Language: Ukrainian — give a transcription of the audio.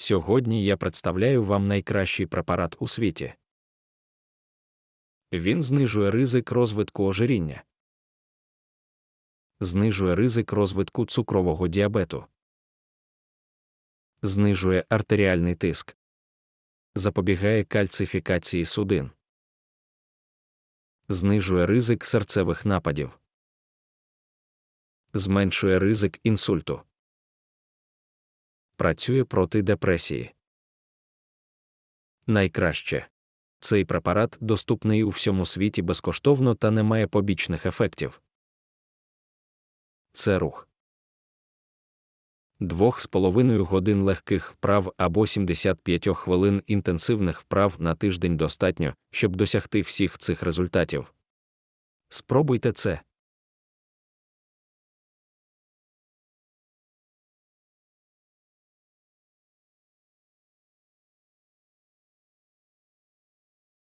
Сьогодні я представляю вам найкращий препарат у світі. Він знижує ризик розвитку ожиріння, знижує ризик розвитку цукрового діабету, знижує артеріальний тиск, запобігає кальцифікації судин, знижує ризик серцевих нападів, зменшує ризик інсульту, працює проти депресії. Найкраще. Цей препарат доступний у всьому світі безкоштовно та не має побічних ефектів. Це рух. Двох з половиною годин легких вправ або 75 хвилин інтенсивних вправ на тиждень достатньо, щоб досягти всіх цих результатів. Спробуйте це.